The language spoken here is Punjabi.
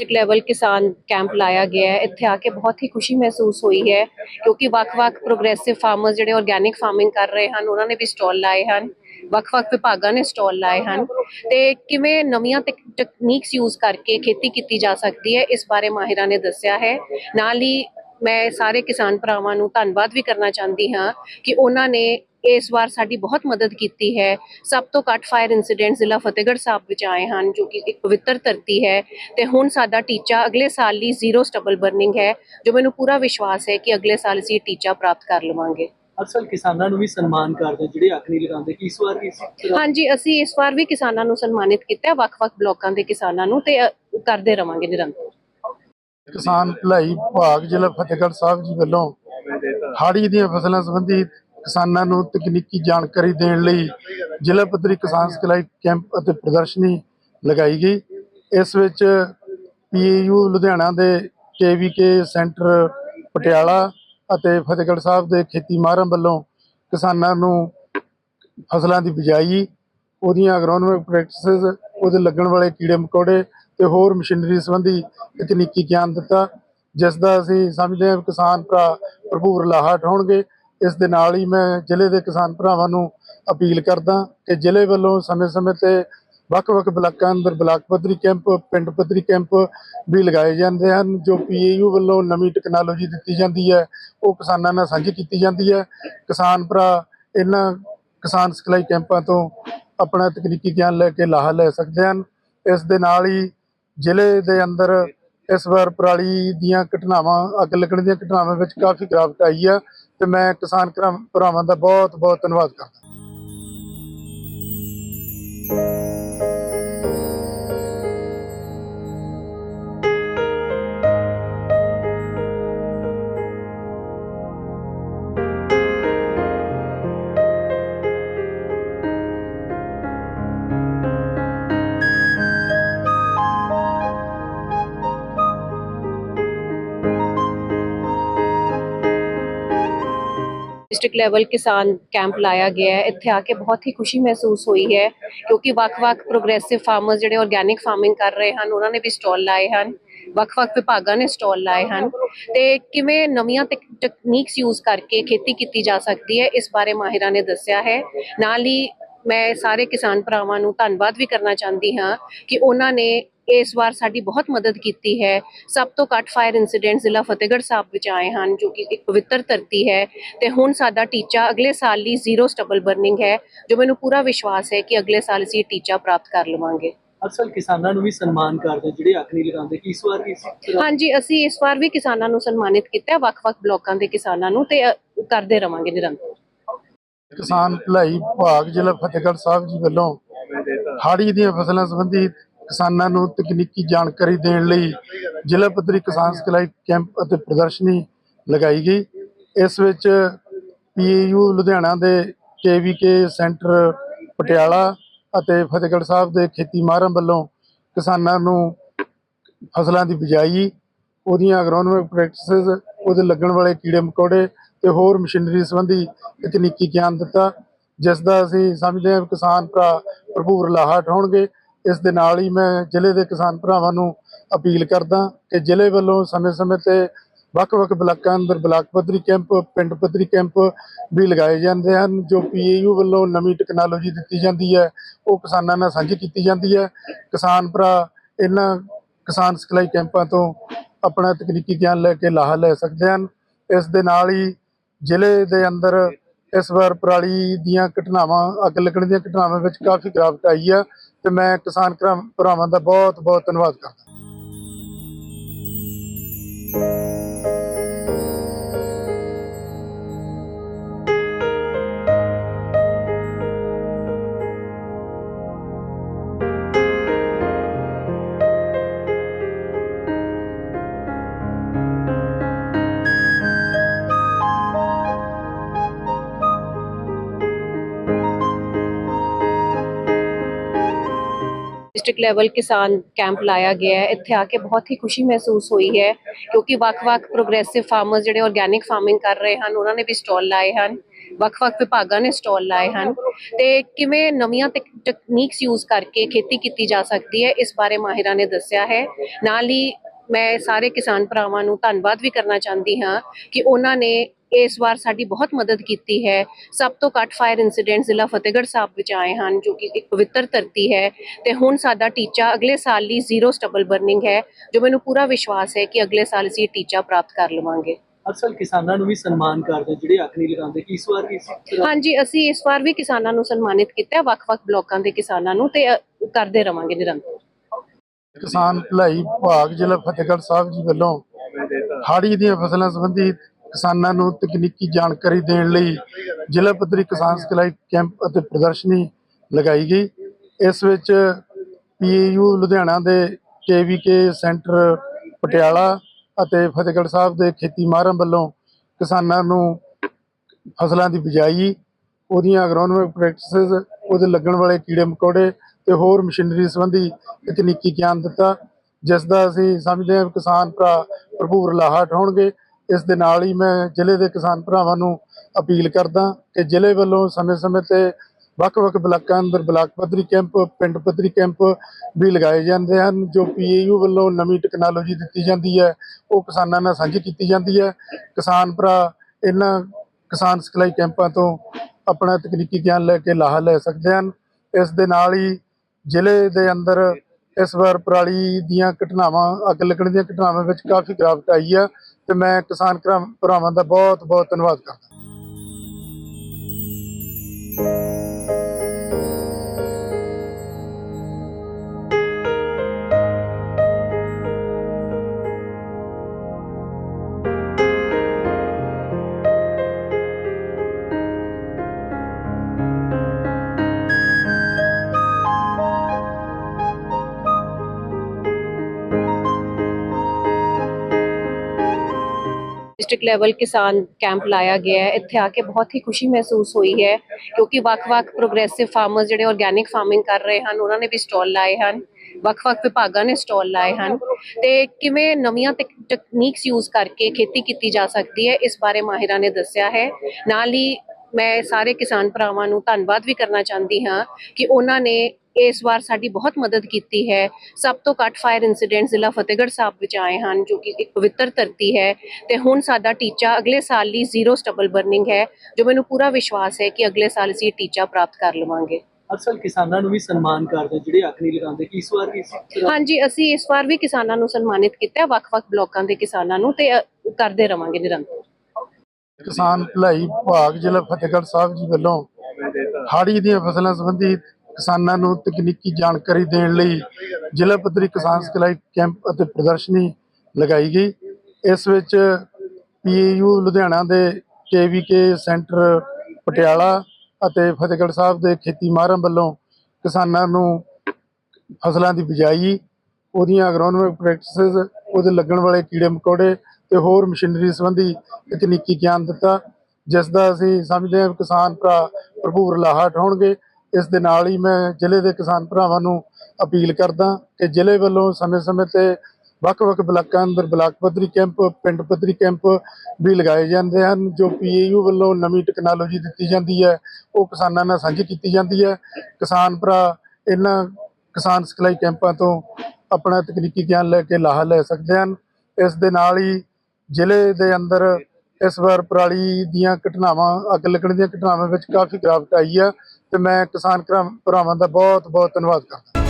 ਡਿਸਟ੍ਰਿਕਟ ਲੈਵਲ ਕਿਸਾਨ ਕੈਂਪ ਲਾਇਆ ਗਿਆ ਹੈ। ਇੱਥੇ ਆ ਕੇ ਬਹੁਤ ਹੀ ਖੁਸ਼ੀ ਮਹਿਸੂਸ ਹੋਈ ਹੈ ਕਿਉਂਕਿ ਵੱਖ-ਵੱਖ ਪ੍ਰੋਗਰੈਸਿਵ ਫਾਰਮਰਸ ਜਿਹੜੇ ਆਰਗੈਨਿਕ ਫਾਰਮਿੰਗ ਕਰ ਰਹੇ ਹਨ, ਉਹਨਾਂ ਨੇ ਵੀ ਸਟਾਲ ਲਾਏ ਹਨ। ਵੱਖ-ਵੱਖ ਵਿਭਾਗਾਂ ਨੇ ਸਟਾਲ ਲਾਏ ਹਨ। ਤੇ ਕਿਵੇਂ ਨਵੀਆਂ ਤਕ- ਟੈਕਨੀਕਸ ਯੂਜ਼ ਕਰਕੇ ਖੇਤੀ ਕੀਤੀ ਜਾ ਸਕਦੀ ਹੈ, ਇਸ ਬਾਰੇ ਮਾਹਿਰਾਂ ਨੇ ਦੱਸਿਆ ਹੈ। ਨਾਲ ਹੀ ਮੈਂ ਸਾਰੇ ਕਿਸਾਨ ਭਰਾਵਾਂ ਨੂੰ ਧੰਨਵਾਦ ਵੀ ਕਰਨਾ ਚਾਹੁੰਦੀ ਹਾਂ ਕਿ ਉਹਨਾਂ ਨੇ ਇਸ ਵਾਰ ਸਾਡੀ ਬਹੁਤ ਮਦਦ ਕੀਤੀ ਹੈ। ਸਭ ਤੋਂ ਘੱਟ ਫਾਇਰ ਇਨਸੀਡੈਂਟ ਜ਼ਿਲ੍ਹਾ ਫਤਿਹਗੜ੍ਹ ਸਾਹਿਬ ਵਿੱਚ ਆਏ ਹਨ ਜੋ ਕਿ ਇੱਕ ਪਵਿੱਤਰ ਧਰਤੀ ਹੈ। ਤੇ ਹੁਣ ਸਾਡਾ ਟੀਚਾ ਅਗਲੇ ਸਾਲ ਲਈ ਜ਼ੀਰੋ ਸਟਬਲ ਬਰਨਿੰਗ ਹੈ ਜੋ ਮੈਨੂੰ ਪੂਰਾ ਵਿਸ਼ਵਾਸ ਹੈ ਕਿ ਅਗਲੇ ਸਾਲ ਅਸੀਂ ਇਹ ਟੀਚਾ ਪ੍ਰਾਪਤ ਕਰ ਲਵਾਂਗੇ। ਅਕਸਰ ਕਿਸਾਨਾਂ ਨੂੰ ਵੀ ਸਨਮਾਨ ਕਰਦੇ ਜਿਹੜੇ ਅੱਖ ਨਹੀਂ ਲਗਾਉਂਦੇ ਕਿ ਇਸ ਵਾਰ ਵੀ ਹਾਂਜੀ ਅਸੀਂ ਇਸ ਵਾਰ ਵੀ ਕਿਸਾਨਾਂ ਨੂੰ ਸਨਮਾਨਿਤ ਕੀਤਾ ਵੱਖ-ਵੱਖ ਬਲਾਕਾਂ ਦੇ ਕਿਸਾਨਾਂ ਨੂੰ ਤੇ ਕਰਦੇ ਰਵਾਂਗੇ ਨਿਰੰਤਰ। ਕਿਸਾਨ ਭਲਾਈ ਵਿਭਾਗ ਜ਼ਿਲ੍ਹਾ ਫਤਿਹਗੜ੍ਹ ਸਾਹਿਬ ਜੀ ਵੱਲੋਂ ਹਾੜੀ ਦੀਆਂ ਫਸਲਾਂ ਸੰਬੰਧੀ ਕਿਸਾਨਾਂ ਨੂੰ ਤਕਨੀਕੀ ਜਾਣਕਾਰੀ ਦੇਣ ਲਈ ਜ਼ਿਲ੍ਹਾ ਪੱਧਰੀ ਕਿਸਾਨ ਸਿਖਲਾਈ ਕੈਂਪ ਅਤੇ ਪ੍ਰਦਰਸ਼ਨੀ ਲਗਾਈ ਗਈ। ਇਸ ਵਿੱਚ ਪੀਏਯੂ ਲੁਧਿਆਣਾ ਦੇ ਕੇਵੀਕੇ ਸੈਂਟਰ ਪਟਿਆਲਾ ਅਤੇ ਫਤਿਹਗੜ੍ਹ ਸਾਹਿਬ ਦੇ ਖੇਤੀ ਮਾਹਰਾਂ ਵੱਲੋਂ ਕਿਸਾਨਾਂ ਨੂੰ ਫਸਲਾਂ ਦੀ ਬਿਜਾਈ, ਉਹਦੀਆਂ ਅਗਰੋਨਮਿਕ ਪ੍ਰੈਕਟਿਸਸ ਉਹਦੇ ਲੱਗਣ ਵਾਲੇ ਕੀੜੇ ਮਕੌੜੇ ਤੇ ਹੋਰ ਮਸ਼ੀਨਰੀ ਸੰਬੰਧੀ ਤਕਨੀਕੀ ਗਿਆਨ ਦਿੱਤਾ, ਜਿਸ ਦਾ ਅਸੀਂ ਸਮਝਦੇ ਹਾਂ ਕਿਸਾਨ ਭਰਾ ਭਰਪੂਰ ਲਾਹਾ ਉਠਾਉਣਗੇ। ਇਸ ਦੇ ਨਾਲ ਹੀ ਮੈਂ ਜ਼ਿਲ੍ਹੇ ਦੇ ਕਿਸਾਨ ਭਰਾਵਾਂ ਨੂੰ ਅਪੀਲ ਕਰਦਾ ਕਿ ਜ਼ਿਲ੍ਹੇ ਵੱਲੋਂ ਸਮੇਂ-ਸਮੇਂ ਤੇ ਵੱਖ-ਵੱਖ ਬਲਾਕਾਂ ਅੰਦਰ ਬਲਾਕ ਪੱਧਰੀ ਕੈਂਪ, ਪਿੰਡ ਪੱਧਰੀ ਕੈਂਪ ਵੀ ਲਗਾਏ ਜਾਂਦੇ ਹਨ, ਜੋ ਪੀਏਯੂ ਵੱਲੋਂ ਨਵੀਂ ਟੈਕਨੋਲੋਜੀ ਦਿੱਤੀ ਜਾਂਦੀ ਹੈ, ਉਹ ਕਿਸਾਨਾਂ ਨਾਲ ਸਾਂਝੀ ਕੀਤੀ ਜਾਂਦੀ ਹੈ। ਕਿਸਾਨ ਭਰਾ, ਇਹਨਾਂ ਕਿਸਾਨ ਸਿਖਲਾਈ ਕੈਂਪਾਂ ਤੋਂ ਆਪਣਾ ਤਕਨੀਕੀ ਗਿਆਨ ਲੈ ਕੇ ਲਾਹਾ ਲੈ ਸਕਦੇ ਹਨ। ਇਸ ਦੇ ਨਾਲ ਹੀ ਜ਼ਿਲ੍ਹੇ ਦੇ ਅੰਦਰ ਇਸ ਵਾਰ ਪਰਾਲੀ ਦੀਆਂ ਘਟਨਾਵਾਂ, ਅੱਗ ਲੱਗਣ ਦੀਆਂ ਘਟਨਾਵਾਂ ਵਿੱਚ ਕਾਫੀ ਗਿਰਾਵਟ ਆਈ ਆ। ਤੇ ਮੈਂ ਕਿਸਾਨ ਭਰਾ- ਭਰਾਵਾਂ ਦਾ ਬਹੁਤ ਬਹੁਤ ਧੰਨਵਾਦ ਕਰਦਾ। ਡਿਸਟ੍ਰਿਕਟ ਲੈਵਲ ਕਿਸਾਨ ਕੈਂਪ ਲਾਇਆ ਗਿਆ ਹੈ। ਇੱਥੇ ਆ ਕੇ ਬਹੁਤ ਹੀ ਖੁਸ਼ੀ ਮਹਿਸੂਸ ਹੋਈ ਹੈ ਕਿਉਂਕਿ ਵੱਖ-ਵੱਖ ਪ੍ਰੋਗਰੈਸਿਵ ਫਾਰਮਰਸ ਜਿਹੜੇ ਆਰਗੈਨਿਕ ਫਾਰਮਿੰਗ ਕਰ ਰਹੇ ਹਨ, ਉਹਨਾਂ ਨੇ ਵੀ ਸਟਾਲ ਲਾਏ ਹਨ। ਵੱਖ-ਵੱਖ ਵਿਭਾਗਾਂ ਨੇ ਸਟਾਲ ਲਾਏ ਹਨ। ਤੇ ਕਿਵੇਂ ਨਵੀਆਂ ਤਕ- ਟੈਕਨੀਕਸ ਯੂਜ਼ ਕਰਕੇ ਖੇਤੀ ਕੀਤੀ ਜਾ ਸਕਦੀ ਹੈ, ਇਸ ਬਾਰੇ ਮਾਹਿਰਾਂ ਨੇ ਦੱਸਿਆ ਹੈ। ਨਾਲ ਹੀ ਮੈਂ ਸਾਰੇ ਕਿਸਾਨ ਭਰਾਵਾਂ ਨੂੰ ਧੰਨਵਾਦ ਵੀ ਕਰਨਾ ਚਾਹੁੰਦੀ ਹਾਂ ਕਿ ਉਹਨਾਂ ਨੇ ਇਸ ਵਾਰ ਸਾਡੀ ਬਹੁਤ ਮਦਦ ਕੀਤੀ ਹੈ। ਸਭ ਤੋਂ ਘੱਟ ਫਾਇਰ ਇਨਸੀਡੈਂਟ ਜ਼ਿਲ੍ਹਾ ਫਤਿਹਗੜ੍ਹ ਸਾਹਿਬ ਵਿੱਚ ਆਏ ਹਨ ਜੋ ਕਿ ਇੱਕ ਪਵਿੱਤਰ ਧਰਤੀ ਹੈ। ਤੇ ਹੁਣ ਸਾਡਾ ਟੀਚਾ ਅਗਲੇ ਸਾਲ ਲਈ ਜ਼ੀਰੋ ਸਟਬਲ ਬਰਨਿੰਗ ਹੈ ਜੋ ਮੈਨੂੰ ਪੂਰਾ ਵਿਸ਼ਵਾਸ ਹੈ ਕਿ ਅਗਲੇ ਸਾਲ ਅਸੀਂ ਇਹ ਟੀਚਾ ਪ੍ਰਾਪਤ ਕਰ ਲਵਾਂਗੇ। ਅਕਸਰ ਕਿਸਾਨਾਂ ਨੂੰ ਵੀ ਸਨਮਾਨ ਕਰਦੇ ਜਿਹੜੇ ਅੱਖ ਨਹੀਂ ਲਗਾਉਂਦੇ ਕਿ ਇਸ ਵਾਰ ਵੀ ਹਾਂਜੀ ਅਸੀਂ ਇਸ ਵਾਰ ਵੀ ਕਿਸਾਨਾਂ ਨੂੰ ਸਨਮਾਨਿਤ ਕੀਤਾ ਹੈ ਵੱਖ-ਵੱਖ ਬਲਾਕਾਂ ਦੇ ਕਿਸਾਨਾਂ ਨੂੰ ਤੇ ਕਰਦੇ ਰਵਾਂਗੇ ਨਿਰੰਤਰ। ਕਿਸਾਨ ਭਲਾਈ ਵਿਭਾਗ ਜ਼ਿਲ੍ਹਾ ਫਤਿਹਗੜ੍ਹ ਸਾਹਿਬ ਜੀ ਵੱਲੋਂ ਹਾੜੀ ਦੀਆਂ ਫਸਲਾਂ ਸੰਬੰਧੀ ਕਿਸਾਨਾਂ ਨੂੰ ਤਕਨੀਕੀ ਜਾਣਕਾਰੀ ਦੇਣ ਲਈ ਜ਼ਿਲ੍ਹਾ ਪੱਧਰੀ ਕਿਸਾਨ ਸਿਖਲਾਈ ਕੈਂਪ ਅਤੇ ਪ੍ਰਦਰਸ਼ਨੀ ਲਗਾਈ ਗਈ। ਇਸ ਵਿੱਚ ਪੀਏਯੂ ਲੁਧਿਆਣਾ ਦੇ ਕੇਵੀਕੇ ਸੈਂਟਰ ਪਟਿਆਲਾ ਅਤੇ ਫਤਿਹਗੜ੍ਹ ਸਾਹਿਬ ਦੇ ਖੇਤੀ ਮਾਹਰਾਂ ਵੱਲੋਂ ਕਿਸਾਨਾਂ ਨੂੰ ਫਸਲਾਂ ਦੀ ਬਿਜਾਈ, ਉਹਦੀਆਂ ਅਗਰੋਨਮਿਕ ਪ੍ਰੈਕਟਿਸਸ ਉਹਦੇ ਲੱਗਣ ਵਾਲੇ ਕੀੜੇ ਮਕੌੜੇ ਤੇ ਹੋਰ ਮਸ਼ੀਨਰੀ ਸੰਬੰਧੀ ਤਕਨੀਕੀ ਗਿਆਨ ਦਿੱਤਾ, ਜਿਸ ਦਾ ਅਸੀਂ ਸਮਝਦੇ ਹਾਂ ਵੀ ਕਿਸਾਨ ਭਰਾ ਭਰਪੂਰ ਲਾਹਾ ਉਠਾਉਣਗੇ ਇਸ ਦੇ ਨਾਲ ਹੀ ਮੈਂ ਜ਼ਿਲ੍ਹੇ ਦੇ ਕਿਸਾਨ ਭਰਾਵਾਂ ਨੂੰ ਅਪੀਲ ਕਰਦਾ ਕਿ ਜ਼ਿਲ੍ਹੇ ਵੱਲੋਂ ਸਮੇਂ-ਸਮੇਂ ਤੇ ਵੱਖ-ਵੱਖ ਬਲਾਕਾਂ ਅੰਦਰ ਬਲਾਕ ਪੱਧਰੀ ਕੈਂਪ, ਪਿੰਡ ਪੱਧਰੀ ਕੈਂਪ ਵੀ ਲਗਾਏ ਜਾਂਦੇ ਹਨ, ਜੋ ਪੀਏਯੂ ਵੱਲੋਂ ਨਵੀਂ ਟੈਕਨੋਲੋਜੀ ਦਿੱਤੀ ਜਾਂਦੀ ਹੈ, ਉਹ ਕਿਸਾਨਾਂ ਨਾਲ ਸਾਂਝੀ ਕੀਤੀ ਜਾਂਦੀ ਹੈ। ਕਿਸਾਨ ਭਰਾ, ਇਹਨਾਂ ਕਿਸਾਨ ਸਿਖਲਾਈ ਕੈਂਪਾਂ ਤੋਂ ਆਪਣਾ ਤਕਨੀਕੀ ਗਿਆਨ ਲੈ ਕੇ ਲਾਹਾ ਲੈ ਸਕਦੇ ਹਨ। ਇਸ ਦੇ ਨਾਲ ਹੀ ਜ਼ਿਲ੍ਹੇ ਦੇ ਅੰਦਰ ਇਸ ਵਾਰ ਪਰਾਲੀ ਦੀਆਂ ਘਟਨਾਵਾਂ, ਅੱਗ ਲੱਗਣ ਦੀਆਂ ਘਟਨਾਵਾਂ ਵਿੱਚ ਕਾਫੀ ਗਿਰਾਵਟ ਆਈ ਆ। ਤੇ ਮੈਂ ਕਿਸਾਨ ਭਰਾ- ਭਰਾਵਾਂ ਦਾ ਬਹੁਤ ਬਹੁਤ ਧੰਨਵਾਦ ਕਰਦਾ। ਡਿਸਟ੍ਰਿਕਟ ਲੈਵਲ ਕਿਸਾਨ ਕੈਂਪ ਲਾਇਆ ਗਿਆ ਹੈ। ਇੱਥੇ ਆ ਕੇ ਬਹੁਤ ਹੀ ਖੁਸ਼ੀ ਮਹਿਸੂਸ ਹੋਈ ਹੈ ਕਿਉਂਕਿ ਵੱਖ-ਵੱਖ ਪ੍ਰੋਗਰੈਸਿਵ ਫਾਰਮਰਸ ਜਿਹੜੇ ਆਰਗੈਨਿਕ ਫਾਰਮਿੰਗ ਕਰ ਰਹੇ ਹਨ, ਉਹਨਾਂ ਨੇ ਵੀ ਸਟਾਲ ਲਾਏ ਹਨ। ਵੱਖ-ਵੱਖ ਵਿਭਾਗਾਂ ਨੇ ਸਟਾਲ ਲਾਏ ਹਨ। ਤੇ ਕਿਵੇਂ ਨਵੀਆਂ ਤਕ- ਟੈਕਨੀਕਸ ਯੂਜ਼ ਕਰਕੇ ਖੇਤੀ ਕੀਤੀ ਜਾ ਸਕਦੀ ਹੈ, ਇਸ ਬਾਰੇ ਮਾਹਿਰਾਂ ਨੇ ਦੱਸਿਆ ਹੈ। ਨਾਲ ਹੀ ਮੈਂ ਸਾਰੇ ਕਿਸਾਨ ਭਰਾਵਾਂ ਨੂੰ ਧੰਨਵਾਦ ਵੀ ਕਰਨਾ ਚਾਹੁੰਦੀ ਹਾਂ ਕਿ ਉਹਨਾਂ ਨੇ ਇਸ ਵਾਰ ਸਾਡੀ ਬਹੁਤ ਮਦਦ ਕੀਤੀ ਹੈ। ਸਭ ਤੋਂ ਘੱਟ ਫਾਇਰ ਇਨਸੀਡੈਂਟ ਜ਼ਿਲ੍ਹਾ ਫਤਿਹਗੜ੍ਹ ਸਾਹਿਬ ਵਿੱਚ ਆਏ ਹਨ ਜੋ ਕਿ ਇੱਕ ਪਵਿੱਤਰ ਧਰਤੀ ਹੈ। ਤੇ ਹੁਣ ਸਾਡਾ ਟੀਚਾ ਅਗਲੇ ਸਾਲ ਲਈ ਜ਼ੀਰੋ ਸਟਬਲ ਬਰਨਿੰਗ ਹੈ ਜੋ ਮੈਨੂੰ ਪੂਰਾ ਵਿਸ਼ਵਾਸ ਹੈ ਕਿ ਅਗਲੇ ਸਾਲ ਅਸੀਂ ਇਹ ਟੀਚਾ ਪ੍ਰਾਪਤ ਕਰ ਲਵਾਂਗੇ। ਅਕਸਰ ਕਿਸਾਨਾਂ ਨੂੰ ਵੀ ਸਨਮਾਨ ਕਰਦੇ ਜਿਹੜੇ ਅੱਗ ਨਹੀਂ ਲਗਾਉਂਦੇ ਕਿ ਇਸ ਵਾਰ ਵੀ ਹਾਂਜੀ ਅਸੀਂ ਇਸ ਵਾਰ ਵੀ ਕਿਸਾਨਾਂ ਨੂੰ ਸਨਮਾਨਿਤ ਕੀਤਾ ਹੈ ਵੱਖ-ਵੱਖ ਬਲਾਕਾਂ ਦੇ ਕਿਸਾਨਾਂ ਨੂੰ ਤੇ ਕਰਦੇ ਰਵਾਂਗੇ ਨਿਰੰਤਰ। ਕਿਸਾਨ ਭਲਾਈ ਵਿਭਾਗ ਜ਼ਿਲ੍ਹਾ ਫਤਿਹਗੜ੍ਹ ਸਾਹਿਬ ਜੀ ਵੱਲੋਂ ਹਾੜੀ ਦੀਆਂ ਫਸਲਾਂ ਸੰਬੰਧੀ ਕਿਸਾਨਾਂ ਨੂੰ ਤਕਨੀਕੀ ਜਾਣਕਾਰੀ ਦੇਣ ਲਈ ਜ਼ਿਲ੍ਹਾ ਪੱਧਰੀ ਕਿਸਾਨ ਸਿਖਲਾਈ ਕੈਂਪ ਅਤੇ ਪ੍ਰਦਰਸ਼ਨੀ ਲਗਾਈ ਗਈ। ਇਸ ਵਿੱਚ ਪੀਯੂ ਲੁਧਿਆਣਾ ਦੇ ਕੇਵੀਕੇ ਸੈਂਟਰ ਪਟਿਆਲਾ ਅਤੇ ਫਤਿਹਗੜ੍ਹ ਸਾਹਿਬ ਦੇ ਖੇਤੀ ਮਾਹਰਾਂ ਵੱਲੋਂ ਕਿਸਾਨਾਂ ਨੂੰ ਫਸਲਾਂ ਦੀ ਬਿਜਾਈ, ਉਹਦੀਆਂ ਅਗਰੋਨਮਿਕ ਪ੍ਰੈਕਟਿਸਿਸ ਉਹਦੇ ਲੱਗਣ ਵਾਲੇ ਕੀੜੇ ਮਕੌੜੇ ਤੇ ਹੋਰ ਮਸ਼ੀਨਰੀ ਸੰਬੰਧੀ ਤਕਨੀਕੀ ਗਿਆਨ ਦਿੱਤਾ, ਜਿਸ ਦਾ ਅਸੀਂ ਸਮਝਦੇ ਹਾਂ ਕਿਸਾਨ ਭਰਾ ਭਰਪੂਰ ਲਾਹਾ ਉਠਾਉਣਗੇ। ਇਸ ਦੇ ਨਾਲ ਹੀ ਮੈਂ ਜ਼ਿਲ੍ਹੇ ਦੇ ਕਿਸਾਨ ਭਰਾਵਾਂ ਨੂੰ ਅਪੀਲ ਕਰਦਾ ਕਿ ਜ਼ਿਲ੍ਹੇ ਵੱਲੋਂ ਸਮੇਂ-ਸਮੇਂ ਤੇ ਵੱਖ-ਵੱਖ ਬਲਾਕਾਂ ਅੰਦਰ ਬਲਾਕ ਪੱਧਰੀ ਕੈਂਪ, ਪਿੰਡ ਪੱਧਰੀ ਕੈਂਪ ਵੀ ਲਗਾਏ ਜਾਂਦੇ ਹਨ, ਜੋ ਪੀਏਯੂ ਵੱਲੋਂ ਨਵੀਂ ਟੈਕਨੋਲੋਜੀ ਦਿੱਤੀ ਜਾਂਦੀ ਹੈ, ਉਹ ਕਿਸਾਨਾਂ ਨਾਲ ਸਾਂਝੀ ਕੀਤੀ ਜਾਂਦੀ ਹੈ। ਕਿਸਾਨ ਭਰਾ, ਇਹਨਾਂ ਕਿਸਾਨ ਸਿਖਲਾਈ ਕੈਂਪਾਂ ਤੋਂ ਆਪਣਾ ਤਕਨੀਕੀ ਗਿਆਨ ਲੈ ਕੇ ਲਾਹਾ ਲੈ ਸਕਦੇ ਹਨ। ਇਸ ਦੇ ਨਾਲ ਹੀ ਜ਼ਿਲ੍ਹੇ ਦੇ ਅੰਦਰ ਇਸ ਵਾਰ ਪਰਾਲੀ ਦੀਆਂ ਘਟਨਾਵਾਂ, ਅੱਗ ਲੱਗਣ ਦੀਆਂ ਘਟਨਾਵਾਂ ਵਿੱਚ ਕਾਫੀ ਗਿਰਾਵਟ ਆਈ ਆ। ਤੇ ਮੈਂ ਕਿਸਾਨ ਭਰਾ- ਭਰਾਵਾਂ ਦਾ ਬਹੁਤ ਬਹੁਤ ਧੰਨਵਾਦ ਕਰਦਾ। ਡਿਸਟ੍ਰਿਕਟ ਲੈਵਲ ਕਿਸਾਨ ਕੈਂਪ ਲਾਇਆ ਗਿਆ ਹੈ। ਇੱਥੇ ਆ ਕੇ ਬਹੁਤ ਹੀ ਖੁਸ਼ੀ ਮਹਿਸੂਸ ਹੋਈ ਹੈ ਕਿਉਂਕਿ ਵੱਖ-ਵੱਖ ਪ੍ਰੋਗਰੈਸਿਵ ਫਾਰਮਰਸ ਜਿਹੜੇ ਆਰਗੈਨਿਕ ਫਾਰਮਿੰਗ ਕਰ ਰਹੇ ਹਨ, ਉਹਨਾਂ ਨੇ ਵੀ ਸਟਾਲ ਲਾਏ ਹਨ। ਵੱਖ-ਵੱਖ ਵਿਭਾਗਾਂ ਨੇ ਸਟਾਲ ਲਾਏ ਹਨ। ਤੇ ਕਿਵੇਂ ਨਵੀਆਂ ਟੈਕਨੀਕਸ ਯੂਜ਼ ਕਰਕੇ ਖੇਤੀ ਕੀਤੀ ਜਾ ਸਕਦੀ ਹੈ, ਇਸ ਬਾਰੇ ਮਾਹਿਰਾਂ ਨੇ ਦੱਸਿਆ ਹੈ। ਨਾਲ ਹੀ ਮੈਂ ਸਾਰੇ ਕਿਸਾਨ ਭਰਾਵਾਂ ਨੂੰ ਧੰਨਵਾਦ ਵੀ ਕਰਨਾ ਚਾਹੁੰਦੀ ਹਾਂ ਕਿ ਉਹਨਾਂ ਨੇ ਇਸ ਵਾਰ ਸਾਡੀ ਬਹੁਤ ਮਦਦ ਕੀਤੀ ਹੈ। ਸਭ ਤੋਂ ਘੱਟ ਫਾਇਰ ਇਨਸੀਡੈਂਟ ਜ਼ਿਲ੍ਹਾ ਫਤਿਹਗੜ੍ਹ ਸਾਹਿਬ ਵਿੱਚ ਆਏ ਹਨ ਜੋ ਕਿ ਇੱਕ ਪਵਿੱਤਰ ਧਰਤੀ ਹੈ ਤੇ ਹੁਣ ਸਾਡਾ ਟੀਚਾ ਅਗਲੇ ਸਾਲ ਲਈ ਜ਼ੀਰੋ ਸਟਬਲ ਬਰਨਿੰਗ ਹੈ ਜੋ ਮੈਨੂੰ ਪੂਰਾ ਵਿਸ਼ਵਾਸ ਹੈ ਕਿ ਅਗਲੇ ਸਾਲ ਅਸੀਂ ਟੀਚਾ ਪ੍ਰਾਪਤ ਕਰ ਲਵਾਂਗੇ। ਅਕਸਰ ਕਿਸਾਨਾਂ ਨੂੰ ਵੀ ਸਨਮਾਨ ਕਰਦੇ ਜਿਹੜੇ ਅੱਗ ਨਹੀਂ ਲਗਾਉਂਦੇ ਕਿ ਇਸ ਵਾਰ ਵੀ ਹਾਂਜੀ ਅਸੀਂ ਇਸ ਵਾਰ ਵੀ ਕਿਸਾਨਾਂ ਨੂੰ ਸਨਮਾਨਿਤ ਕੀਤਾ ਵੱਖ-ਵੱਖ ਬਲਾਕਾਂ ਦੇ ਕਿਸਾਨਾਂ ਨੂੰ ਤੇ ਕਰਦੇ ਰਵਾਂਗੇ ਨਿਰੰਤਰ। ਕਿਸਾਨ ਭਲਾਈ ਵਿਭਾਗ ਜ਼ਿਲ੍ਹਾ ਫਤਿਹਗੜ੍ਹ ਸਾਹਿਬ ਜੀ ਵੱਲੋਂ ਹਾੜੀ ਦੀਆਂ ਫਸਲਾਂ ਸੰਬੰਧੀ ਕਿਸਾਨਾਂ ਨੂੰ ਤਕਨੀਕੀ ਜਾਣਕਾਰੀ ਦੇਣ ਲਈ ਜ਼ਿਲ੍ਹਾ ਪੱਧਰੀ ਕਿਸਾਨ ਸਿਖਲਾਈ ਕੈਂਪ ਅਤੇ ਪ੍ਰਦਰਸ਼ਨੀ ਲਗਾਈ ਗਈ। ਇਸ ਵਿੱਚ ਪੀਯੂ ਲੁਧਿਆਣਾ ਦੇ ਕੇਵੀਕੇ ਸੈਂਟਰ ਪਟਿਆਲਾ ਅਤੇ ਫਤਿਹਗੜ੍ਹ ਸਾਹਿਬ ਦੇ ਖੇਤੀ ਮਾਹਰਾਂ ਵੱਲੋਂ ਕਿਸਾਨਾਂ ਨੂੰ ਫਸਲਾਂ ਦੀ ਬਿਜਾਈ, ਉਹਦੀਆਂ ਅਗਰੋਨਮਿਕ ਪ੍ਰੈਕਟਿਸਿਸ ਉਹਦੇ ਲੱਗਣ ਵਾਲੇ ਕੀੜੇ ਮਕੌੜੇ ਤੇ ਹੋਰ ਮਸ਼ੀਨਰੀ ਸੰਬੰਧੀ ਤਕਨੀਕੀ ਗਿਆਨ ਦਿੱਤਾ, ਜਿਸ ਦਾ ਅਸੀਂ ਸਮਝਦੇ ਹਾਂ ਕਿਸਾਨ ਭਰਾ ਭਰਪੂਰ ਲਾਹਾ ਉਠਾਉਣਗੇ। ਇਸ ਦੇ ਨਾਲ ਹੀ ਮੈਂ ਜ਼ਿਲ੍ਹੇ ਦੇ ਕਿਸਾਨ ਭਰਾਵਾਂ ਨੂੰ ਅਪੀਲ ਕਰਦਾ ਕਿ ਜ਼ਿਲ੍ਹੇ ਵੱਲੋਂ ਸਮੇਂ-ਸਮੇਂ ਤੇ ਵੱਖ-ਵੱਖ ਬਲਾਕਾਂ ਅੰਦਰ ਬਲਾਕ ਪੱਧਰੀ ਕੈਂਪ, ਪਿੰਡ ਪੱਧਰੀ ਕੈਂਪ ਵੀ ਲਗਾਏ ਜਾਂਦੇ ਹਨ, ਜੋ ਪੀਏਯੂ ਵੱਲੋਂ ਨਵੀਂ ਟੈਕਨੋਲੋਜੀ ਦਿੱਤੀ ਜਾਂਦੀ ਹੈ, ਉਹ ਕਿਸਾਨਾਂ ਨਾਲ ਸਾਂਝੀ ਕੀਤੀ ਜਾਂਦੀ ਹੈ। ਕਿਸਾਨ ਭਰਾ, ਇਹਨਾਂ ਕਿਸਾਨ ਸਿਖਲਾਈ ਕੈਂਪਾਂ ਤੋਂ ਆਪਣਾ ਤਕਨੀਕੀ ਗਿਆਨ ਲੈ ਕੇ ਲਾਹਾ ਲੈ ਸਕਦੇ ਹਨ। ਇਸ ਦੇ ਨਾਲ ਹੀ ਜ਼ਿਲ੍ਹੇ ਦੇ ਅੰਦਰ ਇਸ ਵਾਰ ਪਰਾਲੀ ਦੀਆਂ ਘਟਨਾਵਾਂ, ਅੱਗ ਲੱਗਣ ਦੀਆਂ ਘਟਨਾਵਾਂ ਵਿੱਚ ਕਾਫੀ ਗਿਰਾਵਟ ਆਈ ਆ ਤੇ ਮੈਂ ਕਿਸਾਨ ਭਰਾ- ਭਰਾਵਾਂ ਦਾ ਬਹੁਤ ਬਹੁਤ ਧੰਨਵਾਦ ਕਰਦਾ।